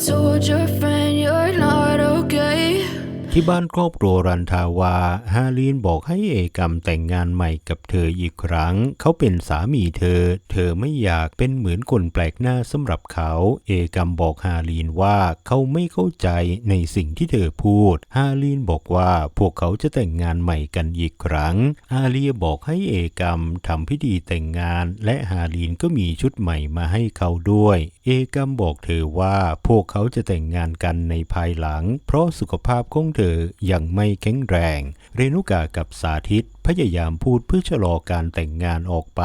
soldier friend. ที่บ้านครอบครัวรันทาวา ฮาลีนบอกให้เอกมแต่งงานใหม่กับเธออีกครั้ง เขาเป็นสามีเธอ เธอไม่อยากเป็นเหมือนคนแปลกหน้าสำหรับเขา เอกมบอกฮาลีนว่าเขาไม่เข้าใจในสิ่งที่เธอพูด ฮาลีนบอกว่าพวกเขาจะแต่งงานใหม่กันอีกครั้ง อาเลียบอกให้เอกมทำพิธีแต่งงาน และฮาลีนก็มีชุดใหม่มาให้เขาด้วย เอกมบอกเธอว่าพวกเขาจะแต่งงานกันในภายหลัง เพราะสุขภาพของเธอยังไม่แข็งแรง เรนุกากับสาธิตพยายามพูดเพื่อชะลอการแต่งงานออกไป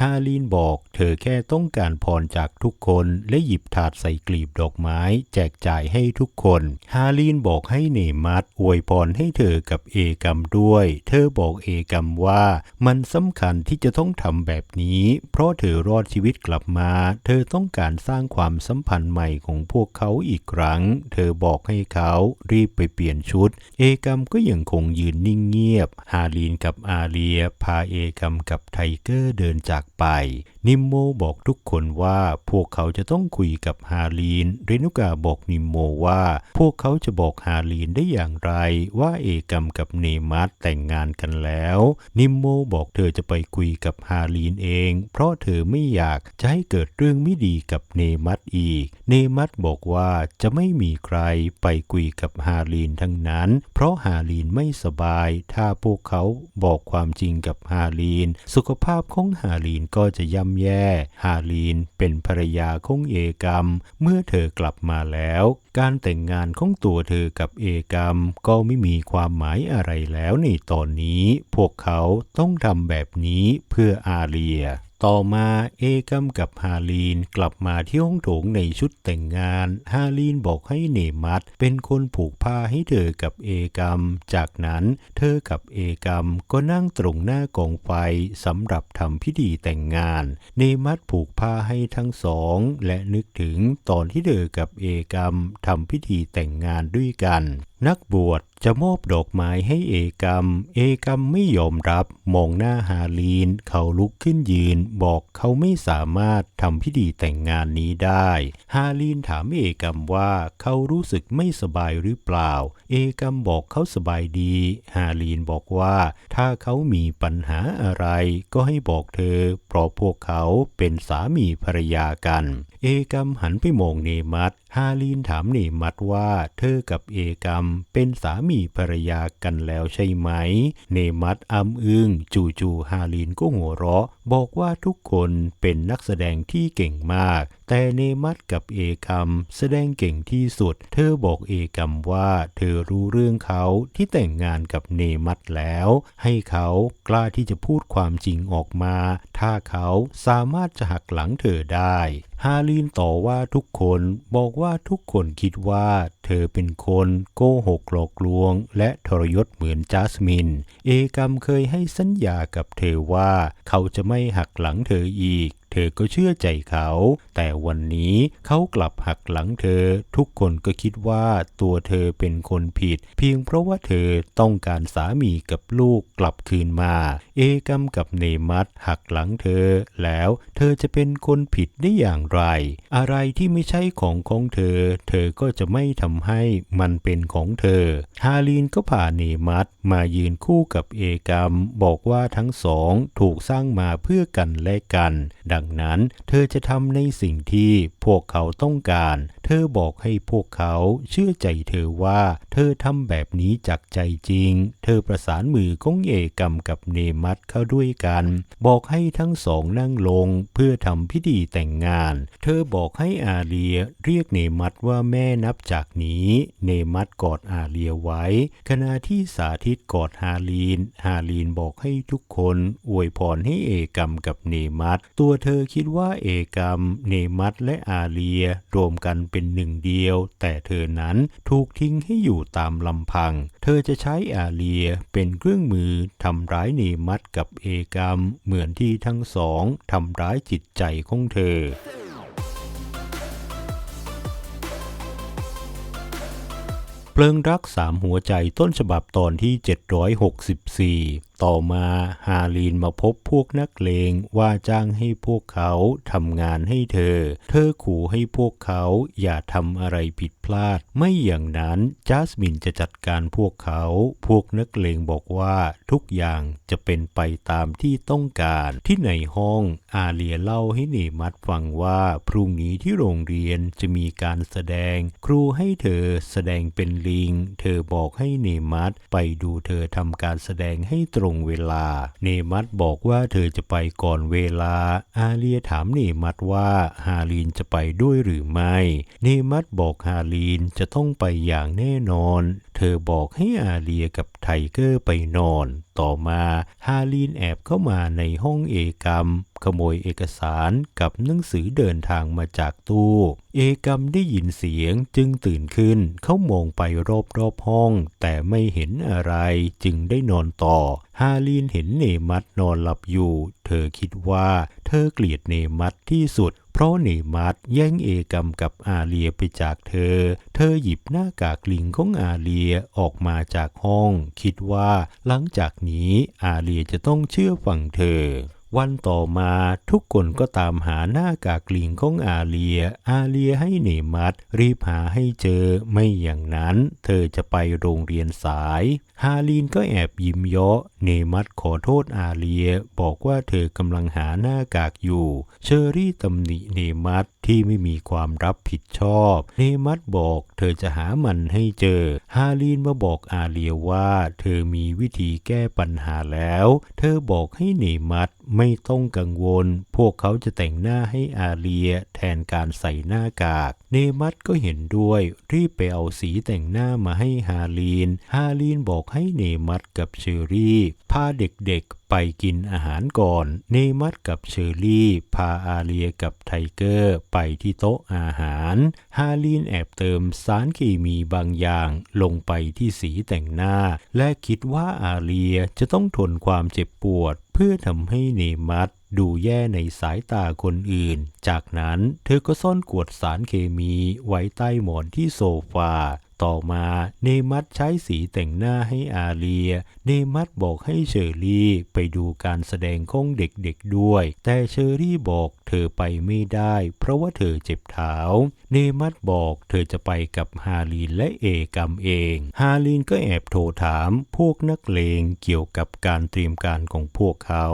ฮาลีนบอกเธอแค่ต้องการพรจากทุกคนและหยิบถาดใส่กลีบดอกไม้ แจกจ่ายให้ทุกคน ฮาลีนบอกให้เนมัดอวยพรให้เธอกับเอกรรมด้วย เธอบอกเอกรรมว่า มันสำคัญที่จะต้องทำแบบนี้ เพราะเธอรอดชีวิตกลับมา เธอต้องการสร้างความสัมพันธ์ใหม่ของพวกเขาอีกครั้ง เธอบอกให้เขารีบไปเปลี่ยนชุด เอกรรมก็ยังคงยืนนิ่งเงียบ ฮาลีนกับอาเลียพาเอกรรมกับไทเกอร์เดินจากไป นิมโมบอกทุกคนว่าพวกเขาจะต้องคุยกับฮาลีน เรนุกาบอกนิมโมว่า พวกเขาจะบอกฮาลีนได้อย่างไรว่าเอกรรมกับเนมัสแต่งงานกันแล้ว นิมโมบอกเธอจะไปคุยกับฮาลีนเอง เพราะเธอไม่อยากจะให้เกิดเรื่องไม่ดีกับเนมัสอีก เนมัสบอกว่าจะไม่มีใครไปคุยกับฮาลีนทั้งนั้น เพราะฮาลีนไม่สบาย ถ้าพวกเขาบอกความจริงกับฮาลีน สุขภาพของฮาลีนก็จะย่ำแย่ ฮาลีนเป็นภรรยาของเอกรรม เมื่อเธอกลับมาแล้ว การแต่งงานของตัวเธอกับเอกรรมก็ไม่มีความหมายอะไรแล้วในตอนนี้ พวกเขาต้องทำแบบนี้เพื่ออาเลีย ต่อมาเอกรรมกับฮาลีนกลับมาที่ห้องโถงในชุดแต่งงาน ฮาลีนบอกให้เนมัดเป็นคนผูกผ้าให้เธอกับเอกรรมจากนั้นเธอกับเอกรรมก็นั่งตรงหน้ากองไฟสำหรับทำพิธีแต่งงาน เนมัดผูกผ้าให้ทั้งสอง และนึกถึงตอนที่เธอกับเอกรรมทำพิธีแต่งงานด้วยกันนักบวชจะมอบดอกไม้ให้เอกรรม เอกรรมไม่ยอมรับ มองหน้าฮาลีน เขาลุกขึ้นยืน บอกเขาไม่สามารถทำพิธีแต่งงานนี้ได้ ฮาลีนถามเอกรรมว่าเขารู้สึกไม่สบายหรือเปล่า เอกรรมบอกเขาสบายดี ฮาลีนบอกว่าถ้าเขามีปัญหาอะไรก็ให้บอกเธอ เพราะพวกเขาเป็นสามีภรรยากัน เอกรรมหันไปมองเนมัด ฮาลีนถามเนมัดว่าเธอกับเอกรรมเป็นสามีภรรยากันแล้วใช่ไหม เนมัดอ้ำอึ้งจู่ๆฮาลีนก็หัวเราะ บอกว่าทุกคนเป็นนักแสดงที่เก่งมาก แต่เนมัดกับเอกรรมแสดงเก่งที่สุด เธอบอกเอกรรมว่าเธอรู้เรื่องเขาที่แต่งงานกับเนมัดแล้ว ให้เขากล้าที่จะพูดความจริงออกมา ถ้าเขาสามารถจะหักหลังเธอได้ ฮาลีนต่อว่าทุกคนบอกว่าทุกคนคิดว่าเธอเป็นคนโกหกหลอกลวง และทรยศเหมือนจัสมิน เอกรรมเคยให้สัญญากับเธอว่า เขาจะไม่หักหลังเธออีก ธอก็เชื่อใจเขา แต่วันนี้เขากลับหักหลังเธอ ทุกคนก็คิดว่าตัวเธอเป็นคนผิด เพียงเพราะว่าเธอต้องการสามีกับลูกกลับคืนมา เอกรรมกับเนมัดหักหลังเธอ แล้วเธอจะเป็นคนผิดได้อย่างไร อะไรที่ไม่ใช่ของของเธอ เธอก็จะไม่ทำให้มันเป็นของเธอ ฮาลีนก็พาเนมัดมายืนคู่กับเอกรรมบอกว่าทั้งสองถูกสร้างมาเพื่อกันและกัน ดังนั้น เธอจะทำในสิ่งที่พวกเขาต้องการ เธอบอกให้พวกเขาเชื่อใจเธอว่า เธอทำแบบนี้จากใจจริง เธอประสานมือของเอกรรมกับเนมัดเข้าด้วยกัน บอกให้ทั้งสองนั่งลงเพื่อทำพิธีแต่งงาน เธอบอกให้อาเลียเรียกเนมัดว่าแม่นับจากนี้ เนมัดกอดอาเลียไว้ ขณะที่สาธิตกอดฮาลีน ฮาลีนบอกให้ทุกคนอวยพรให้เอกรรมกับเนมัดตัวเธออคิดว่าเอกรรม เนมัดและอาเลียรวมกันเป็นหนึ่งเดียว แต่เธอนั้นถูกทิ้งให้อยู่ตามลำพัง เธอจะใช้อาเลียเป็นเครื่องมือทำร้ายเนมัดกับเอกรรม เหมือนที่ทั้งสองทำร้ายจิตใจของเธอเพลิงรักสามหัวใจต้นฉบับตอนที่ 764 ต่อมาฮาลีนมาพบพวกนักเลงว่าจ้างให้พวกเขาทำงานให้เธอ เธอขู่ให้พวกเขาอย่าทำอะไรผิดพลาด ไม่อย่างนั้นจัสมินจะจัดการพวกเขา พวกนักเลงบอกว่าทุกอย่างจะเป็นไปตามที่ต้องการที่ในห้องอาเลียเล่าให้เนมัดฟังว่าพรุ่งนี้ที่โรงเรียนจะมีการแสดง ครูให้เธอแสดงเป็นลิง เธอบอกให้เนมัดไปดูเธอทำการแสดงให้ตรงเวลา เนมัตบอกว่าเธอจะไปก่อนเวลา อาเลียถามเนมัตว่าฮาลีนจะไปด้วยหรือไม่ เนมัตบอกฮาลีนจะต้องไปอย่างแน่นอน เธอบอกให้อาเลียกับไทเกอร์ไปนอน ต่อมาฮาลีนแอบเข้ามาในห้องเอกรรม ขโมยเอกสารกับหนังสือเดินทางมาจากตู้ เอกรรมได้ยินเสียงจึงตื่นขึ้น เขามองไปรอบๆห้อง แต่ไม่เห็นอะไรจึงได้นอนต่อ ฮาลีนเห็นเนมัดนอนหลับอยู่ เธอคิดว่าเธอเกลียดเนมัดที่สุด เพราะเนมัดแย่งเอกรรมกับอาเลียไปจากเธอ เธอหยิบหน้ากากลิงของอาเลียออกมาจากห้อง คิดว่าหลังจากนี้อาเลียจะต้องเชื่อฟังเธอ วันต่อมาทุกคนก็ตามหาหน้ากากลิงของอาเลีย อาเลียให้เนมัดรีบหาให้เจอ ไม่อย่างนั้น เธอจะไปโรงเรียนสาย ฮาลีนก็แอบยิ้มเยาะเนมัดขอโทษอาเลีย บอกว่าเธอกำลังหาหน้ากากอยู่ เชอรี่ตำหนิเนมัดที่ไม่มีความรับผิดชอบ เนมัดบอกเธอจะหามันให้เจอ ฮาลีนมาบอกอาเลียว่า เธอมีวิธีแก้ปัญหาแล้ว เธอบอกให้เนมัดไม่ไม่ต้องกังวล พวกเขาจะแต่งหน้าให้อาเลียแทนการใส่หน้ากาก เนมัดก็เห็นด้วย รีบไปเอาสีแต่งหน้ามาให้ฮาลีน ฮาลีนบอกให้เนมัดกับเชอรี่พาเด็กๆไปกินอาหารก่อน เนมัดกับเชอรี่พาอาเลียกับไทเกอร์ไปที่โต๊ะอาหาร ฮาลีนแอบเติมสารเคมีบางอย่างลงไปที่สีแต่งหน้า และคิดว่าอาเลียจะต้องทนความเจ็บปวด เพื่อทำให้เนมัดดูแย่ในสายตาคนอื่น จากนั้นเธอก็ซ่อนขวดสารเคมีไว้ใต้หมอนที่โซฟา ต่อมาเนมัดใช้สีแต่งหน้าให้อาเลีย เนมัดบอกให้เชอรี่ไปดูการแสดงของเด็กๆด้วย แต่เชอรี่บอกเธอไปไม่ได้ เพราะว่าเธอเจ็บเท้า เนมัดบอกเธอจะไปกับฮาลีนและเอกรมเอง ฮาลีนก็แอบโทรถามพวกนักเลงเกี่ยวกับการเตรียมการของพวกเขา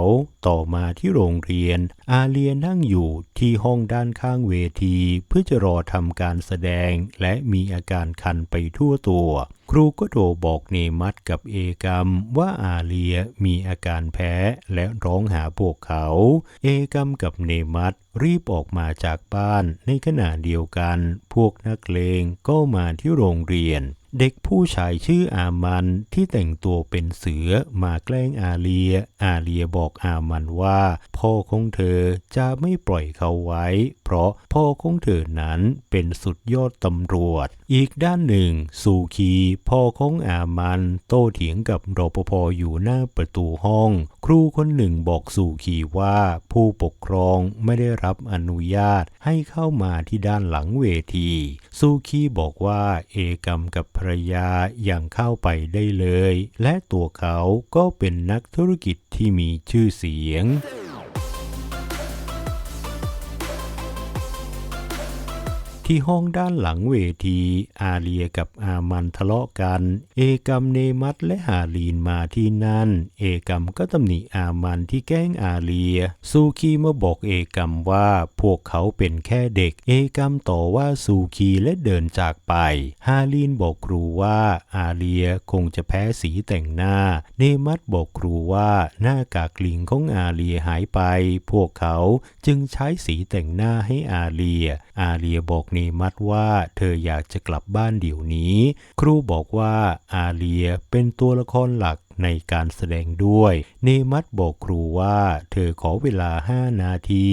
ต่อมาที่โรงเรียน อาเลียนั่งอยู่ที่ห้องด้านข้างเวที เพื่อจะรอทำการแสดงและมีอาการคันไปทั่วตัว ครูก็โทรบอกเนมัดกับเอกรมว่าอาเลียมีอาการแพ้และร้องหาพวกเขา เอกรมกับเนมัดรีบออกมาจากบ้านในขณะเดียวกัน พวกนักเลงก็มาที่โรงเรียน เด็กผู้ชายชื่ออามันที่แต่งตัวเป็นเสือมาแกล้งอาเลีย อาเลียบอกอามันว่า พ่อของเธอจะไม่ปล่อยเขาไว้ เพราะพ่อของเธอนั้นเป็นสุดยอดตำรวจ อีกด้านหนึ่ง ซูคีพ่อของอามันโต้เถียงกับรปภอยู่หน้าประตูห้อง ครูคนหนึ่งบอกซูคีว่าผู้ปกครองไม่ได้รับอนุญาตให้เข้ามาที่ด้านหลังเวที ซูคีบอกว่าเอกรรมกับรรยายังเข้าไปได้เลย และตัวเขาก็เป็นนักธุรกิจที่มีชื่อเสียง ที่ห้องด้านหลังเวที อาเลียกับอามันทะเลาะกัน เอกรมเนมัดและฮาลีนมาที่นั่น เอกรมก็ตำหนิอามันที่แกล้งอาเลีย ซูคีมาบอกเอกรมว่าพวกเขาเป็นแค่เด็ก เอกรมต่อว่าซูคีและเดินจากไป ฮาลีนบอกครูว่าอาเลียคงจะแพ้สีแต่งหน้า เนมัดบอกครูว่าหน้ากากลิงของอาเลียหายไป พวกเขาจึงใช้สีแต่งหน้าให้อาเลีย อาเลียบอกเนมัดว่าเธออยากจะกลับบ้านเดี๋ยวนี้ ครูบอกว่าอาเลียเป็นตัวละครหลักในการแสดงด้วย เนมัดบอกครูว่าเธอขอเวลาห้านาที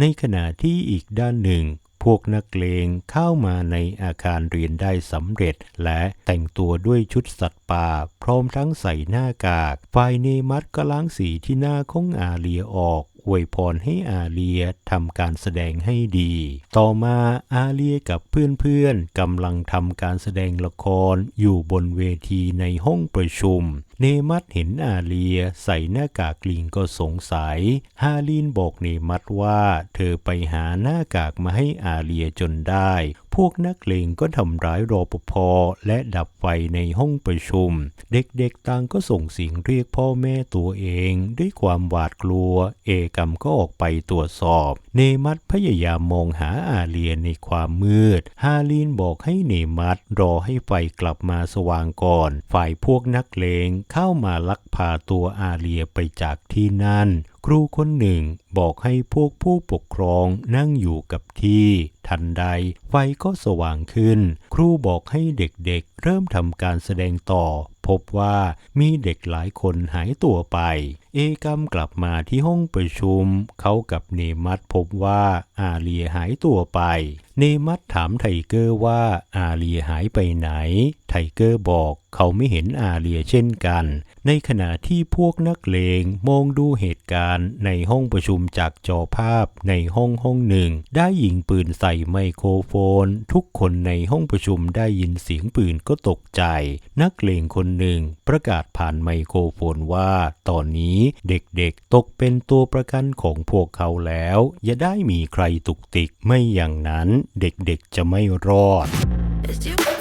ในขณะที่อีกด้านหนึ่ง พวกนักเลงเข้ามาในอาคารเรียนได้สำเร็จ และแต่งตัวด้วยชุดสัตว์ป่า พร้อมทั้งใส่หน้ากาก ฝ่ายเนมัดก็ล้างสีที่หน้าของอาเลียออก อวยพรให้อาเลียทำการแสดงให้ดี ต่อมาอาเลียกับเพื่อนๆกำลังทำการแสดงละครอยู่บนเวทีในห้องประชุมเนมัดเห็นอาเลียใส่หน้ากากลิงก็สงสัย ฮาลินบอกเนมัดว่าเธอไปหาหน้ากากมาให้อาเลียจนได้ พวกนักเลงก็ทำร้ายรอปภและดับไฟในห้องประชุม เด็กๆต่างก็ส่งเสียงเรียกพ่อแม่ตัวเอง ด้วยความหวาดกลัว เอกมก็ออกไปตรวจสอบ เนมัดพยายามมองหาอาเลียในความมืด ฮาลินบอกให้เนมัดรอให้ไฟกลับมาสว่างก่อน ฝ่ายพวกนักเลงเข้ามาลักพาตัวอาเลียไปจากที่นั่น ครูคนหนึ่งบอกให้พวกผู้ปกครองนั่งอยู่กับที่ ทันใดไฟก็สว่างขึ้น ครูบอกให้เด็กๆ เริ่มทำการแสดงต่อ พบว่ามีเด็กหลายคนหายตัวไป เอกมกลับมาที่ห้องประชุม เขากับเนมัดพบว่าอาเลียหายตัวไป เนมัดถามไทเกอร์ว่าอาเลียหายไปไหน ไทเกอร์บอกเขาไม่เห็นอาเลียเช่นกัน ในขณะที่พวกนักเลงมองดูเหตุการณ์ในห้องประชุมจากจอภาพในห้องห้องหนึ่ง ได้ยิงปืนใส่ไมโครโฟน ทุกคนในห้องประชุมได้ยินเสียงปืนก็ตกใจ นักเลงคนหนึ่งประกาศผ่านไมโครโฟนว่าตอนนี้เด็กๆ ตกเป็นตัวประกันของพวกเขาแล้ว อย่าได้มีใครตุกติกไม่อย่างนั้นเด็กๆจะไม่รอด Is your fate.